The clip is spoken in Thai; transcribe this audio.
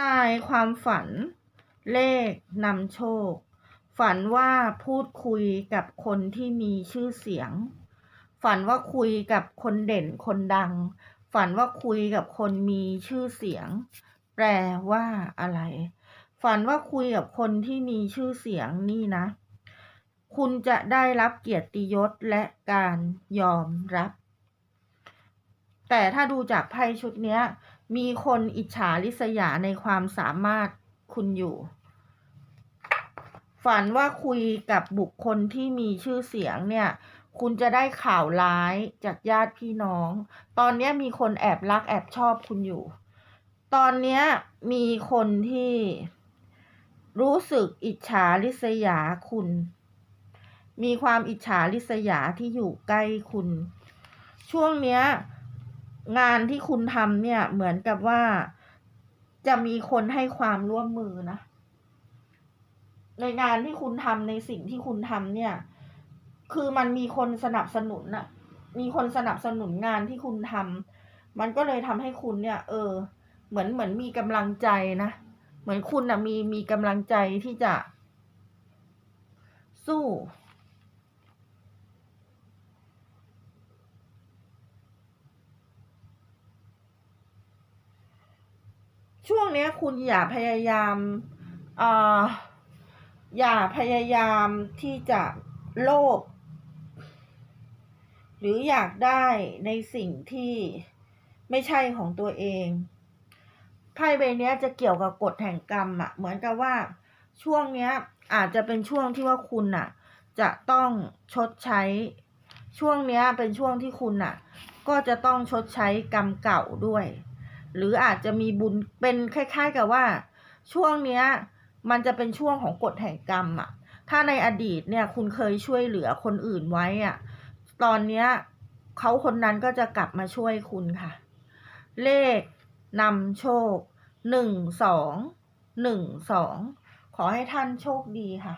นายความฝัน เลขนำโชค ฝันว่าพูดคุยกับคนที่มีชื่อเสียง ฝันว่าคุยกับคนเด่นคนดัง ฝันว่าคุยกับคนมีชื่อเสียง แปลว่าอะไร ฝันว่าคุยกับคนที่มีชื่อเสียงนี่นะ คุณจะได้รับเกียรติยศและการยอมรับ แต่ถ้าดูจากไพ่ชุดเนี้ย มีคนอิจฉาริษยาในความสามารถคุณอยู่ ฝันว่าคุยกับบุคคลที่มีชื่อเสียงเนี่ย คุณจะได้ข่าวร้ายจากญาติพี่น้อง ตอนเนี้ยมีคนแอบรักแอบชอบคุณอยู่ ตอนเนี้ยมีคนที่รู้สึกอิจฉาริษยาคุณ มีความอิจฉาริษยาที่อยู่ใกล้คุณ ช่วงเนี้ย งานที่คุณทำเนี่ย เหมือนกับว่าจะมีคนให้ความร่วมมือนะ ในงานที่คุณทำในสิ่งที่คุณทำเนี่ย คือมันมีคนสนับสนุนน่ะมีคนสนับสนุนงานที่คุณทำมันก็เลยทำให้คุณเนี่ย เออ เหมือนเหมือนมีกำลังใจนะเหมือนคุณนะมีมีกำลังใจที่จะสู้ ช่วงเนี้ยคุณอย่าพยายามเอ่ออย่าพยายามที่จะโลภหรืออยากได้ในสิ่งที่ไม่ใช่ของตัวเองไพ่ใบเนี้ยจะเกี่ยวกับกฎแห่งกรรมอะเหมือนกับว่าช่วงเนี้ยอาจจะเป็นช่วงที่ว่าคุณอะจะต้องชดใช้ ช่วงเนี้ยเป็นช่วงที่คุณอะก็จะต้องชดใช้กรรมเก่าด้วย หรืออาจจะมีบุญเป็นคล้าย ๆ กับว่า ช่วงเนี้ย มันจะเป็นช่วงของกฎแห่งกรรมอะถ้าในอดีตเนี่ยคุณเคยช่วยเหลือคนอื่นไว้อะ ตอนเนี้ยเขาคนนั้นก็จะกลับมาช่วยคุณค่ะ เลขนำโชคหนึ่งสองหนึ่งสองขอให้ท่านโชคดีค่ะ